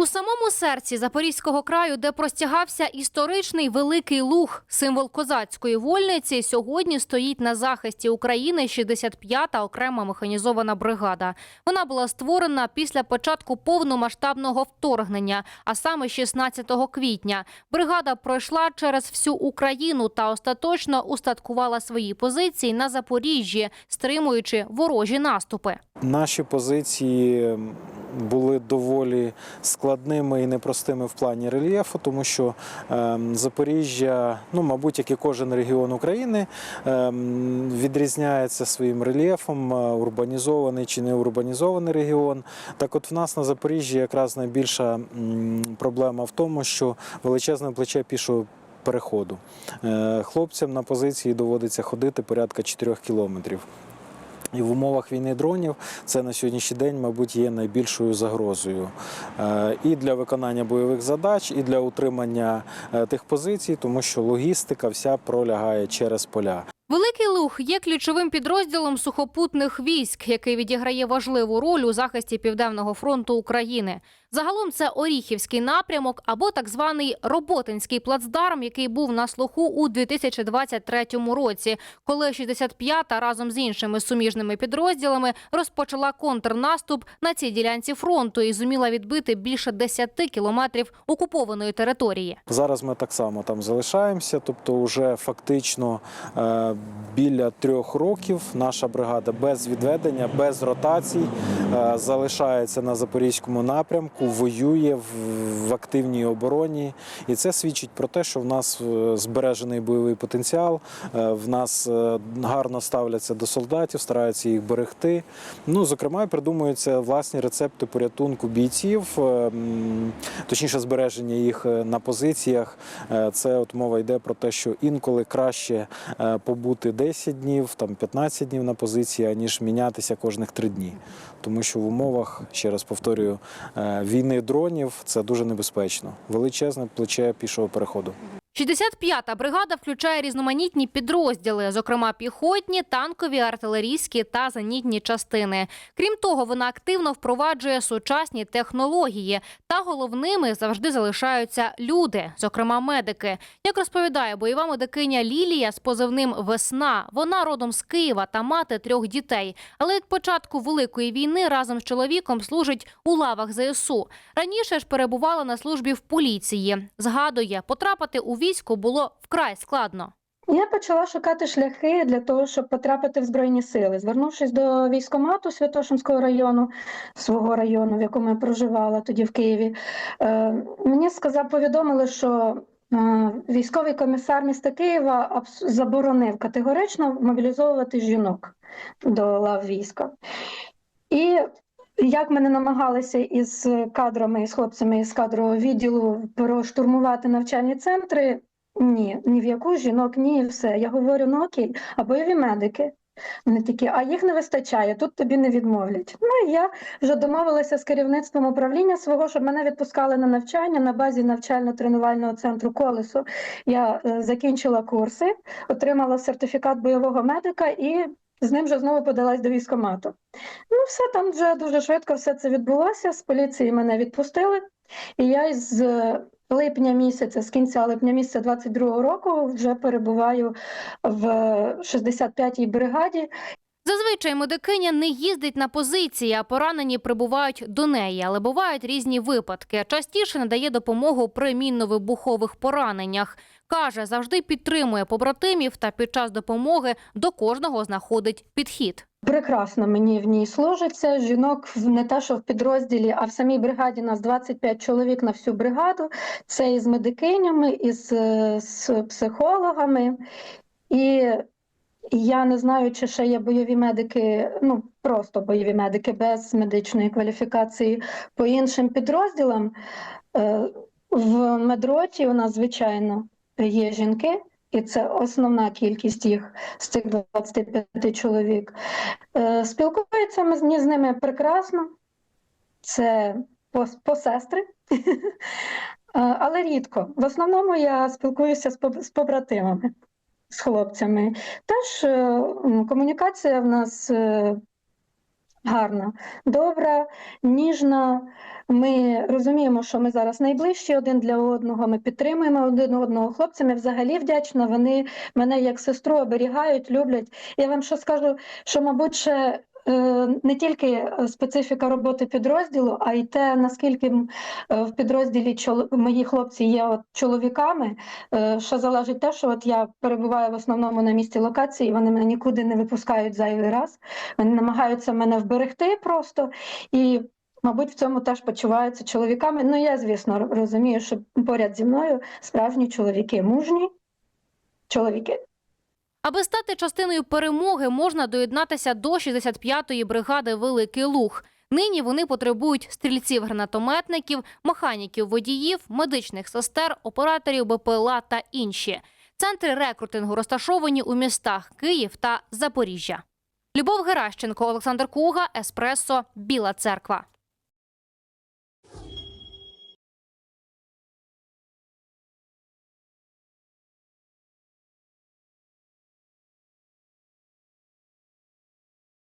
У самому серці Запорізького краю, де простягався історичний великий луг, символ козацької вольниці, сьогодні стоїть на захисті України 65-та окрема механізована бригада. Вона була створена після початку повномасштабного вторгнення, а саме 16 квітня. Бригада пройшла через всю Україну та остаточно устаткувала свої позиції на Запоріжжі, стримуючи ворожі наступи. Наші позиції були доволі складними і непростими в плані рельєфу, тому що ем, Запоріжжя, ну мабуть, як і кожен регіон України, ем, відрізняється своїм рельєфом, е, урбанізований чи не урбанізований регіон. Так, от в нас на Запоріжжі якраз найбільша проблема в тому, що величезне плече пішого. Переходу Е, хлопцям на позиції доводиться ходити порядка 4 кілометрів. І в умовах війни дронів це на сьогоднішній день, мабуть, є найбільшою загрозою Е, і для виконання бойових задач, і для утримання е, тих позицій, тому що логістика вся пролягає через поля. Великий Луг є ключовим підрозділом сухопутних військ, який відіграє важливу роль у захисті Південного фронту України. Загалом це Оріхівський напрямок або так званий Роботинський плацдарм, який був на слуху у 2023 році, коли 65-та разом з іншими суміжними підрозділами розпочала контрнаступ на цій ділянці фронту і зуміла відбити більше 10 кілометрів окупованої території. Зараз ми так само там залишаємося, тобто, вже фактично е, біля трьох років наша бригада без відведення, без ротацій е, залишається на запорізькому напрямку, воює в, активній обороні, і це свідчить про те, що в нас е, збережений бойовий потенціал, е, в нас е, гарно ставляться до солдатів, стараються їх берегти. Ну, зокрема, придумуються власні рецепти порятунку бійців, точніше, збереження їх на позиціях. Це от мова йде про те, що інколи краще побути 10 днів, там 15 днів на позиції, аніж мінятися кожних 3 дні. Тому що в умовах, ще раз повторюю, війни дронів це дуже небезпечно. Величезне плече пішого переходу. 65-та бригада включає різноманітні підрозділи, зокрема піхотні, танкові, артилерійські та зенітні частини. Крім того, вона активно впроваджує сучасні технології, та головними завжди залишаються люди, зокрема медики. Як розповідає бойова медикиня Лілія з позивним Весна, вона родом з Києва та мати трьох дітей. Але від початку великої війни разом з чоловіком служить у лавах ЗСУ. Раніше ж перебувала на службі в поліції. Згадує, потрапити у військо було вкрай складно. Я почала шукати шляхи для того, щоб потрапити в Збройні сили. Звернувшись до військкомату Святошинського району, свого району, в якому я проживала тоді в Києві, е, мені сказав, повідомили, що е, військовий комісар міста Києва заборонив категорично мобілізовувати жінок до лав війська. І як мене намагалися із кадрами, із хлопцями із кадрового відділу проштурмувати навчальні центри, ні, ні в яку жінок, ні, все. Я говорю, ну окей, а бойові медики. Вони такі, а їх не вистачає, тут тобі не відмовлять. Ну і я вже домовилася з керівництвом управління свого, щоб мене відпускали на навчання на базі навчально-тренувального центру колесо. Я е, закінчила курси, отримала сертифікат бойового медика і з ним вже знову подалась до військомату. Ну, все там вже дуже швидко все це відбулося. З поліції мене відпустили, і я з е, липня місяця, з кінця липня місяця 22-го року вже перебуваю в 65-й бригаді. Зазвичай медикиня не їздить на позиції, а поранені прибувають до неї, але бувають різні випадки. Частіше надає допомогу при мінно-вибухових пораненнях. Каже, завжди підтримує побратимів та під час допомоги до кожного знаходить підхід. Прекрасно мені в ній служиться. Жінок не те, що в підрозділі, а в самій бригаді нас 25 чоловік на всю бригаду. Це із медикинями, із з психологами. І я не знаю, чи ще є бойові медики, ну просто бойові медики без медичної кваліфікації по іншим підрозділам. Е, В медроті у нас, звичайно, є жінки, і це основна кількість їх з цих 25 чоловік. Е, Спілкуються ми з ними прекрасно. Це пос- посестри. Е, Але рідко. В основному я спілкуюся з побратимами, з хлопцями. Теж е, комунікація в нас е, гарна, добра, ніжна. Ми розуміємо, що ми зараз найближчі один для одного. Ми підтримуємо один одного. Хлопцям я взагалі вдячна. Вони мене як сестру оберігають, люблять. Я вам що скажу, що, мабуть, ще не тільки е, специфіка роботи підрозділу, а й те, наскільки е, в підрозділі мої хлопці є от чоловіками, е, що залежить те, що от я перебуваю в основному на місці локації, вони мене нікуди не випускають зайвий раз. Вони намагаються мене вберегти просто і. Мабуть, в цьому теж почуваються чоловіками. Ну, я, звісно, розумію, що поряд зі мною справжні чоловіки, мужні чоловіки. Аби стати частиною перемоги, можна доєднатися до 65-ї бригади Великий Луг. Нині вони потребують стрільців-гранатометників, механіків водіїв, медичних сестер, операторів БПЛА та інші. Центри рекрутингу розташовані у містах Київ та Запоріжжя. Любов Геращенко, Олександр Куга, Еспресо, Біла Церква.